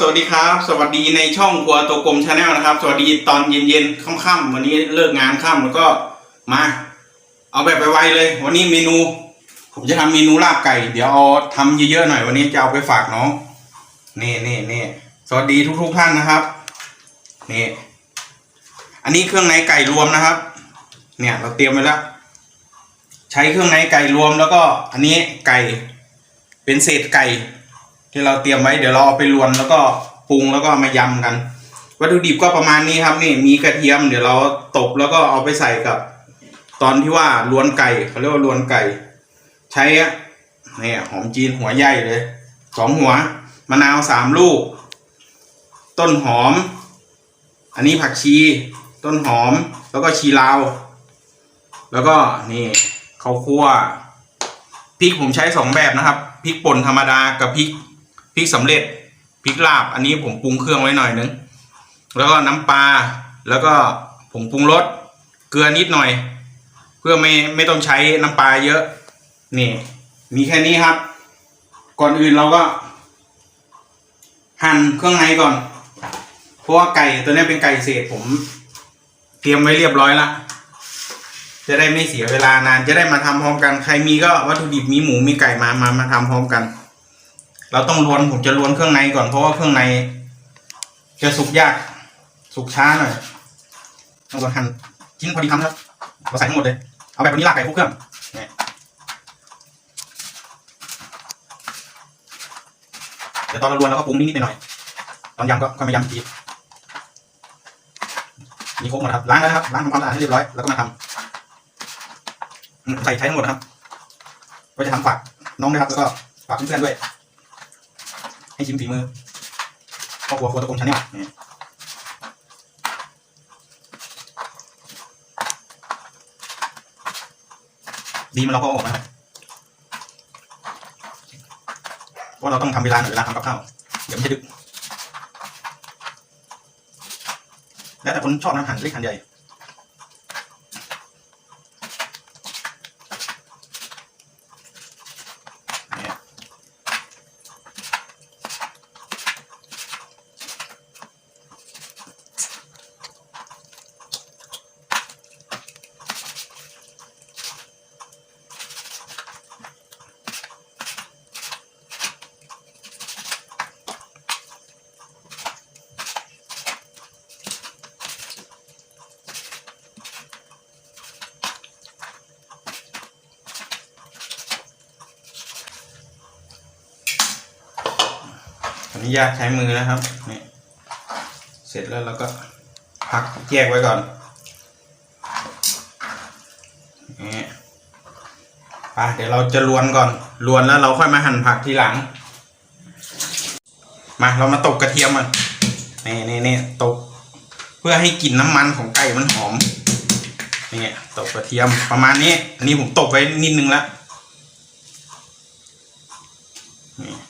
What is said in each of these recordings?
สวัสดีครับ สวัสดีในช่องครัวตัวกลมชาแนลนะครับ สวัสดีตอนเย็นๆค่ำๆวันนี้เลิกงานค่ำแล้วก็มา เอาแบบไปไวเลย วันนี้เมนู ผมจะทำเมนูลาบไก่ เดี๋ยวเอาทำเยอะๆหน่อย วันนี้จะเอาไปฝากน้องนี่นี่นี่สวัสดีทุกๆท่านนะครับนี่อันนี้เครื่องในไก่รวมนะครับ เนี่ยเราเตรียมไว้แล้วใช้เครื่องในไก่รวมแล้วก็ อันนี้ไก่เป็นเศษไก่ ที่เราเตรียมไว้เดี๋ยวเราเอาไปรวนแล้วก็ปรุงแล้วก็มายำกัน วัตถุดิบก็ประมาณนี้ครับนี่มีกระเทียม เดี๋ยวเราตบแล้วก็เอาไปใส่กับ ตอนที่ว่าลวนไก่เขาเรียกว่าลวนไก่ ใช้อะเนี่ยหอมจีนหัวใหญ่เลยสองหัวมะนาวสามลูก ต้นหอม อันนี้ผักชี ต้นหอมแล้วก็ชีลาว แล้วก็นี่ข้าวคั่วพริกผมใช้สองแบบนะครับพริกป่นธรรมดากับพริก พริกสำเร็จพริกลาบ อันนี้ผมปรุงเครื่องไว้หน่อยนึงแล้วก็น้ำปลาแล้วก็ผงปรุงรสเกลือนิดหน่อย เพื่อไม่ไม่ต้องใช้น้ำปลาเยอะ นี่ มีแค่นี้ครับ ก่อนอื่นเราก็ หั่นเครื่องในก่อนเพราะว่าไก่ตัวนี้เป็นไก่เศษผมเตรียมไว้เรียบร้อยละจะได้ไม่เสียเวลานาน จะได้มาทำพร้อมกัน ใครมีก็วัตถุดิบมีหมูมีไก่มามามาทำพร้อมกัน เราต้องลวนผมจะลวนเครื่องในก่อนเพราะว่าเครื่องใน จะสุกยากสุกช้าหน่อยต้องหั่นชิ้นพอดีคำครับเราใส่ทั้งหมดเลย เอาแบบนี้ลากไก่คลุกเครื่องเนี่ยเดี๋ยวตอนเราลวนเราก็ปรุงนิดๆหน่อยๆตอนยำก็ค่อยมายำอีกทีมีครบหมดครับล้างแล้วนะครับล้างทำความสะอาดให้เรียบร้อยแล้วก็มาทำใส่ใช้ทั้งหมดนะครับก็จะทำฝากน้องด้วยครับแล้วก็ฝากเพื่อนๆด้วย ให้ชิมฝีมือครอครัวครัวตะกงชาแนลนี่ดีมันเราก็ออกนะครับเพราะเราต้องทำเวลาหน่อยเวลาทำกับข้าวเดี๋ยวมันจะดึก แล้วแต่คนชอบนะหั่นเล็กหั่นใหญ่ อนุญาตใช้มือนะครับนี่เสร็จแล้วเราก็พักแยกไว้ก่อนนี่ไปเดี๋ยวเราจะลวนก่อนลวนแล้วเราค่อยมาหั่นผักทีหลัง มาเรามาตบกระเทียมมันนี่นี่นี่ตบเพื่อให้กลิ่นน้ำมันของไก่มันหอมนี่ตบกระเทียมประมาณนี้อันนี้ผมตบไว้นิดนึงแล้วนี่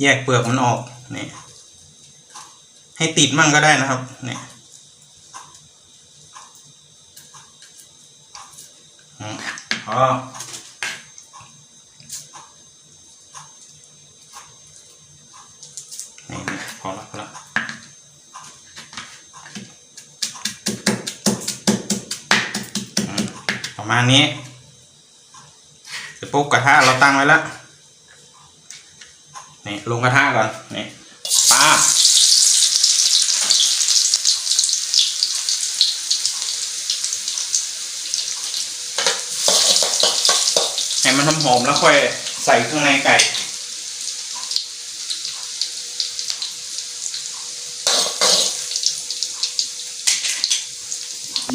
แยกเปลือกมันออกนี่ให้ติดมั่งก็ได้นะครับนี่อืมอ๋อนี่นี่พอละพอละประมาณนี้เสร็จปุ๊บกระทะเราตั้งไว้แล้ว นี่ลงกระทะก่อนนี่ปลาให้มันหอมๆแล้วค่อยใส่เครื่องในไก่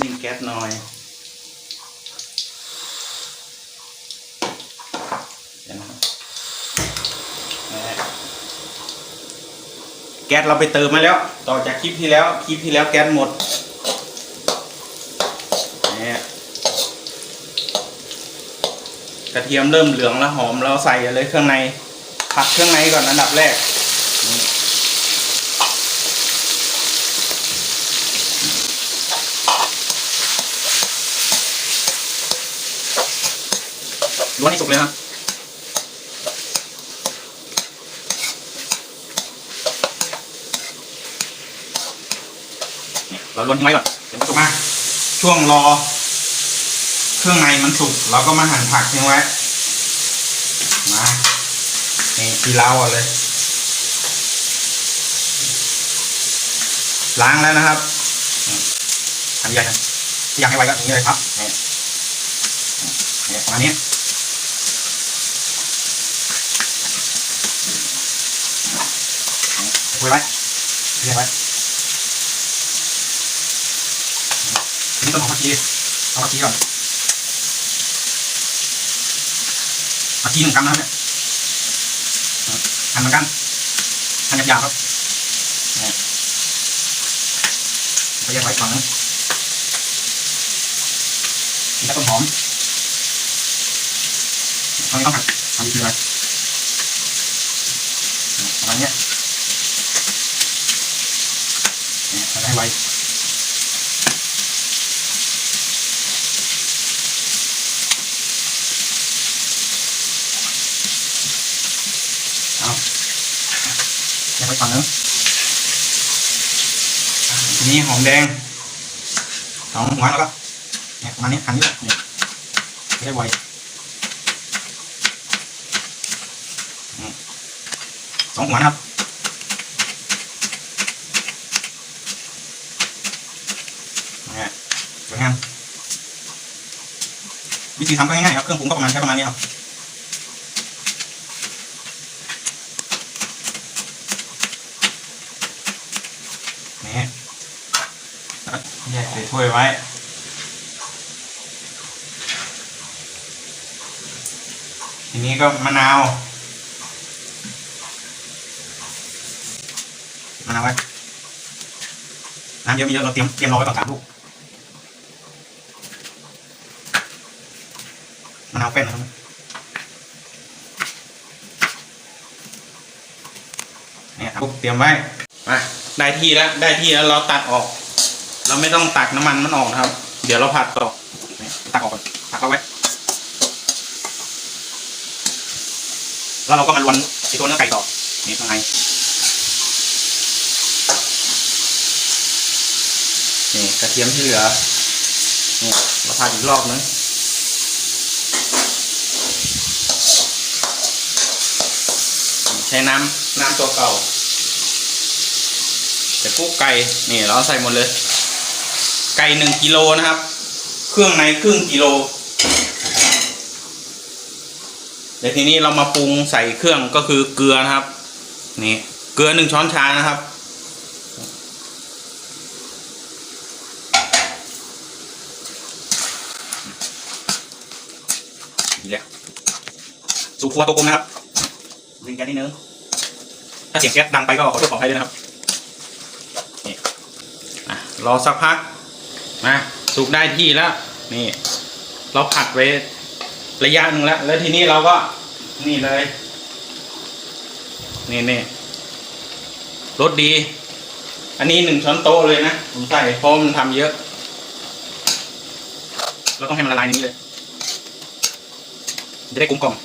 นิ่งแก๊สหน่อย เดี๋ยวนะครับ นะฮะ แก๊สเราไปเติมมาแล้ว ต่อจากคลิปที่แล้ว คลิปที่แล้วแก๊สหมดนี่กระเทียมเริ่มเหลืองแล้วหอมเราใส่เลยเครื่องในผัดเครื่องในก่อนอันดับแรกนี่ล้วนให้สุกเลยครั ราลวนทิ้งไว้ก่อนเดี๋ยวมันสุกมา ช่วงรอ เครื่องในมันสุกเราก็มาหั่นผักทิ้งไว้มานี่ทีเล้าเอาเลย ล้างแล้วนะครับอืมทำใหญ่นะที่อยากให้ไวก็อย่างนี้เลยครับนี่นี่ประมาณนี้คุยไว้คุยไว้ทีนี้ ต้นหอมผักชีเอาผักชีก่อนผักชีหนึ่งกรัมนะครับเนี่ยหั่นเหมือนกันหั่นหยาบๆครับนี่ไปแยกไว้ก่อนนึงนี่ก็ต้นหอมตอนนี้ต้องหั่นหั่นดีๆเลยประมาณเนี้ยนี่เราได้ไวเอาแยกไว้ก่อนนึงอะที นี้หอมแดงสองหัวแล้วก็เนี่ยประมาณนี้หันนี่แหละเนี่ยได้ไวสองหัวนะครับเนี่ยสวยงามวิธีทำก็ง่ายๆครับเครื่องปรุงก็ประมาณใช้ประมาณนี้ครับนี่แล้วแยกใส่ ถ้วยไว้ ทีนี้ก็มะนาวมะนาวไว้น้ำเยอะไม่เยอะเราเตรียมเตรียมรอไว้ก่อนสามลูกมะนาวเป็นนะครับเนี่ยครับเตรียมไว้มาได้ที่แล้ว ได้ที่แล้วเราตัดออก เราไม่ต้องตักน้ำมันมันออกนะครับ เดี๋ยวเราผัดต่อ ตักออกก่อนตักเอาไว้ แล้วเราก็มาลวนไอ้ตัวเนื้อไก่ต่อนี่ข้างในนี่กระเทียมที่เหลือนี่เราผัดอีกรอบนึงใช้น้ำน้ำตัวเก่าแต่กุ๊กไก่นี่เราใส่หมดเลย ไก่หนึ่งกิโลนะครับ เครื่องในครึ่งกิโล เดี๋ยวทีนี้เรามาปรุงใส่เครื่องก็คือเกลือนะครับ นี่เกลือหนึ่งช้อนชานะครับ นี่แหละสูบครัวตัวกลมนะครับดึงแก๊สนิดนึงถ้าเสียงแก๊สดังไปก็ขอโทษขออภัยด้วยนะครับ นี่รอสักพัก มาสุกได้ที่แล้ว นี่ เราผัดไว้ระยะหนึ่งแล้ว แล้วทีนี้เราก็นี่เลย นี่นี่รสดี อันนี้หนึ่งช้อนโต๊ะเลยนะผมใส่เพราะมันทำเยอะ เราต้องให้มันละลายในนี้เลย จะได้กลมกล่อม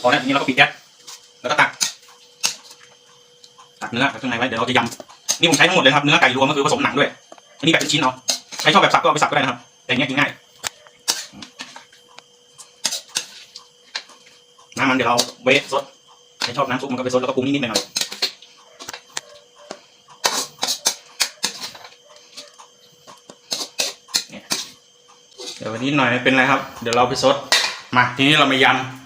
พอแล้วทีนี้เราก็ปิดแก๊สแล้วก็ตัก เนื้อกับเครื่องในไว้เดี๋ยวเราจะยำนี่ผมใช้ทั้งหมดเลยครับเนื้อไก่รวมก็คือผสมหนังด้วยอันนี้แบบเป็นชิ้นเนาะใครชอบแบบสับก็เอาไปสับก็ได้นะครับ แต่อย่างเงี้ยกินง่ายน้ำมันเดี๋ยวเราเวทซดใครชอบน้ำซุปมันก็ไปซดแล้วก็ปรุงนิดๆหน่อยๆเนี่ยเดี๋ยววันนี้หน่อยไม่เป็นไรครับ เดี๋ยวเราไปซด มา ทีนี้เรามายำ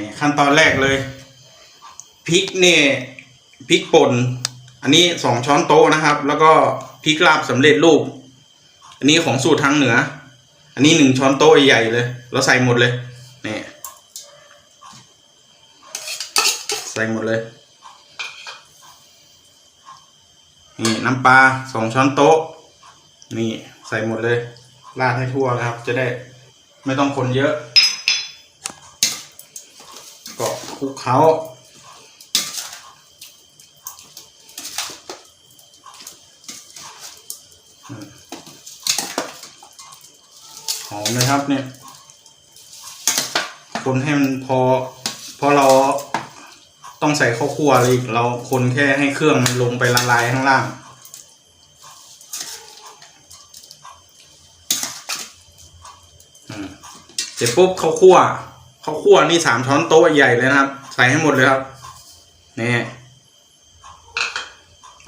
นี่ขั้นตอนแรกเลยพริกเนี่ยพริกป่นอันนี้สองช้อนโต๊ะนะครับ แล้วก็พริกลาบสำเร็จรูป อันนี้ของสูตรทางเหนือ อันนี้หนึ่งช้อนโต๊ะใหญ่เลยเราใส่หมดเลยนี่ใส่หมดเลยนี่น้ำปลาสองช้อนโต๊ะ นี่ใส่หมดเลยราดให้ทั่วเลยครับ จะได้ไม่ต้องคนเยอะ ก็ คลุกเคล้าหอมเลยครับเนี่ย คนให้มันพอพราะเราต้องใส่ข้าวคั่วเลยอีก เราคนแค่ให้เครื่องมันลงไปละลายข้างล่างเสร็จปุ๊บข้าวคั่ว ข้าวคั่วนี่สามช้อนโต๊ะใหญ่เลยนะครับ ใส่ให้หมดเลยครับนี่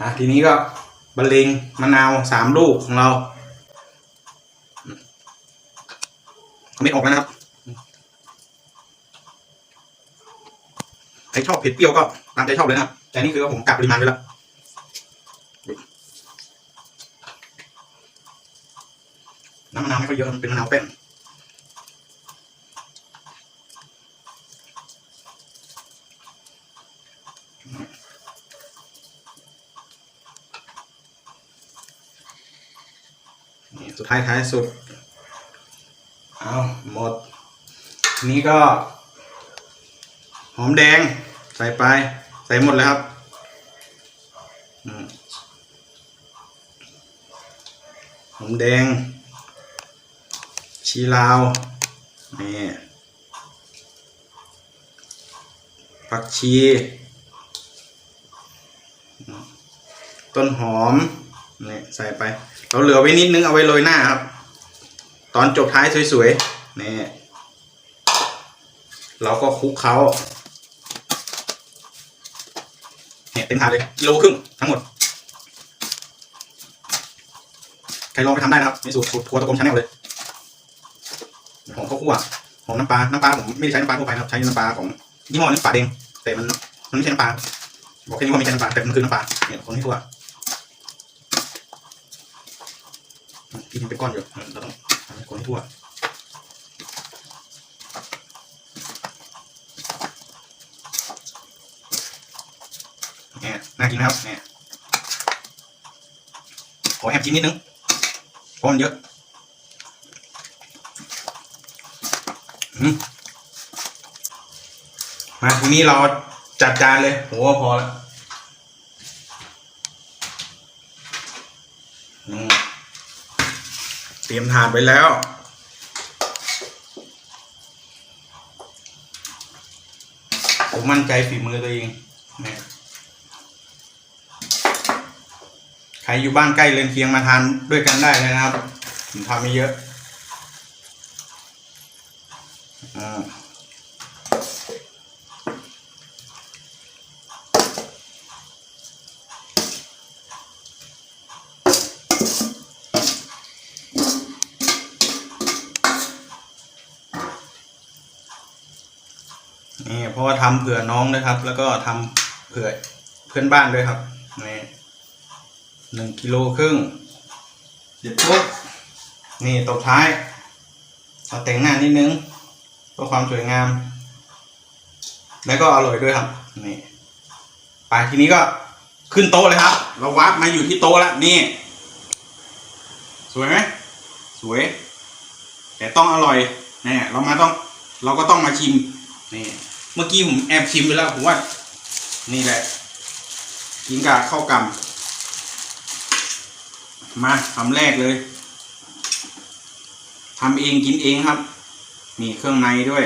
อะทีนี้ก็บะเลงมะนาวสามลูกของเราไม่ออกแล้วนะครับใครชอบเผ็ดเปรี้ยวก็ตามใจชอบเลยนะแต่นี่คือผมกะปริมาณไว้แล้วน้ำมะนาวไม่ค่อยเยอะมันเป็นมะนาวแป้น ท้ายท้ายสุด เอาหมดทีนี้ก็ หอมแดงใส่ไป ใส่หมดเลยครับหอมแดง ชีลาว นี่ผักชี ต้นหอม นี่ ใส่ไป เราเหลือไว้นิดนึงเอาไว้โรยหน้าครับ ตอนจบท้ายสวยๆนี่เราก็คลุกเขาเนี่ยเต็มถาดเลยกิโลครึ่งทั้งหมดใครลองไปทำได้นะครับในสูตรสูตรครัวตะกรมชาแนลเลยหอมข้าวคั่วหอมน้ำปลาน้ำปลาผมไม่ได้ใช้น้ำปลาทั่วไปนะครับใช้น้ำปลาของยี่ห้อน้ำปลาแดงแต่มันมันไม่ใช่น้ำปลาบอกแค่นี้ว่าไม่ใช่น้ำปลาแต่มันคือน้ำปลาเนี่ยคนให้ทั่ว ที่มันเป็นก้อนอยู่เราต้องทำให้คนทั่วเนี่ยน่ากินไหมครับเนี่ยขอแอบกินนิดนึงเพราะมันเยอะมาทีนี้เราจัดจานเลยผมว่าพอแล้ว เตรียมถาดไปแล้ว ผมมั่นใจฝีมือตัวเองใครอยู่บ้านใกล้เรือนเคียงมาทานด้วยกันได้เลยนะครับ ผมทำไม่เยอะอ่า เพราะว่าทำเผื่อน้องด้วยครับ แล้วก็ทำเผื่อเพื่อนบ้านด้วยครับนี่หนึ่งกิโลครึ่งเสร็จปุ๊บนี่ตบท้ายเอาแต่งหน้านิดนึงเพื่อความสวยงาม แล้วก็อร่อยด้วยครับนี่ไปทีนี้ก็ขึ้นโต๊ะเลยครับ เราวัดมาอยู่ที่โต๊ะแล้วนี่ สวยไหมสวย แต่ต้องอร่อยเนี่ยเรามาต้อง เราก็ต้องมาชิมนี่ เมื่อกี้ผมแอบชิมไปแล้วผมว่า นี่แหละกินกับข้าวกำมาคำแรกเลยทำเองกินเองครับ มีเครื่องในด้วย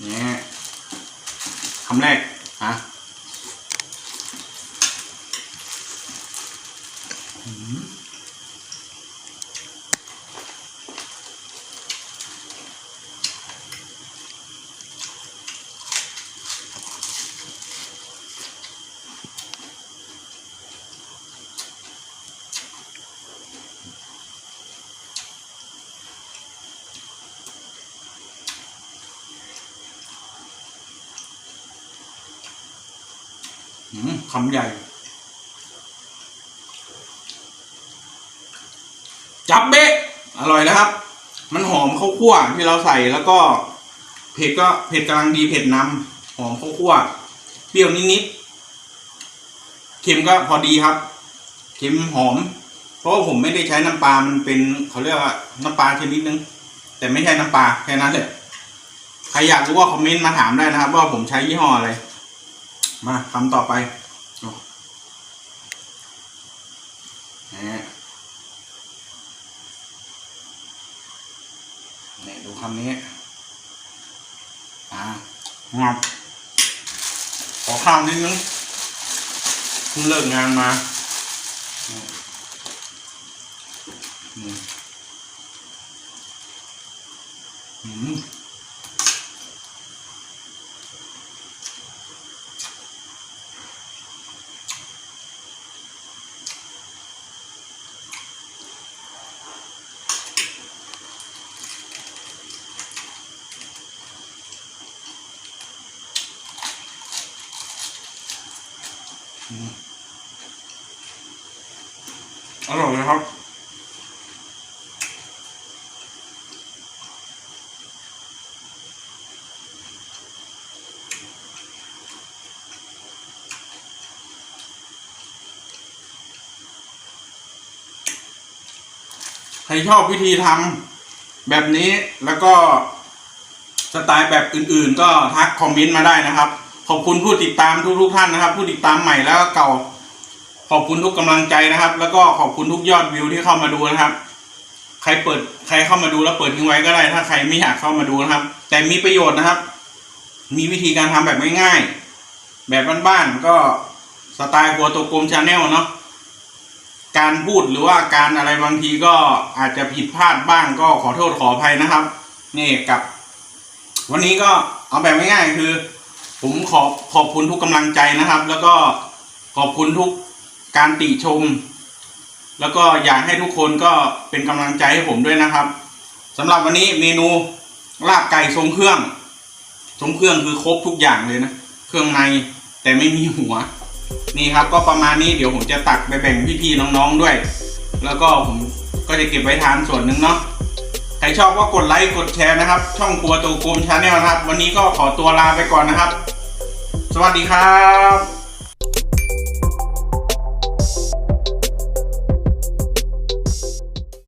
เนี่ยคำแรกอะอืม คำใหญ่ จับเบ๊ะอร่อยแล้วครับ มันหอมข้าวคั่วที่เราใส่แล้วก็เผ็ดก็เผ็ดกำลังดีเผ็ดนำหอมข้าวคั่วเปรี้ยวนิดๆเค็มก็พอดีครับ เค็มหอม เพราะว่าผมไม่ได้ใช้น้ำปลา มันเป็นเขาเรียกว่าน้ำปลาชนิดนึง แต่ไม่ใช่น้ำปลาแค่นั้นเลยใครอยากรู้ว่าคอมเมนต์มาถามได้นะครับ ว่าผมใช้ยี่ห้ออะไร มาคำต่อไปโอ้เนี่ยเนี่ยดูคำนี้ อ่างับขอข้าวนิดนึงเพิ่งเลิกงานมาอืมอืม อร่อยเลยครับ ใครชอบวิธีทำแบบนี้แล้วก็สไตล์แบบอื่นๆ ก็ทักคอมเมนต์มาได้นะครับ ขอบคุณผู้ติดตามทุกๆท่านนะครับ ผู้ติดตามใหม่แล้วก็เก่า ขอบคุณทุกกำลังใจนะครับ แล้วก็ขอบคุณทุกยอดวิวที่เข้ามาดูนะครับ ใครเปิดใครเข้ามาดูแล้วเปิดทิ้งไว้ก็ได้ ถ้าใครไม่อยากเข้ามาดูนะครับ แต่มีประโยชน์นะครับ มีวิธีการทำแบบง่ายๆแบบบ้านๆก็สไตล์ครัวตัวกลมชาแนลเนาะการพูดหรือว่าการอะไรบางทีก็อาจจะผิดพลาดบ้างก็ขอโทษขออภัยนะครับ นี่กับ วันนี้ก็เอาแบบง่ายๆคือ ผมขอขอบคุณทุกกำลังใจนะครับ แล้วก็ขอบคุณทุกการติชม แล้วก็อยากให้ทุกคนก็เป็นกำลังใจให้ผมด้วยนะครับสำหรับวันนี้เมนูลาบไก่ทรงเครื่อง ทรงเครื่องคือครบทุกอย่างเลยนะ เครื่องในแต่ไม่มีหัว นี่ครับก็ประมาณนี้เดี๋ยวผมจะตักไปแบ่งพี่ๆน้องๆด้วย แล้วก็ผมก็จะเก็บไว้ทานส่วนหนึ่งเนาะ ใครชอบก็กดไลค์กดแชร์นะครับ ช่องครัวตัวกลมชาแนลนะครับ วันนี้ก็ขอตัวลาไปก่อนนะครับ สวัสดีครับ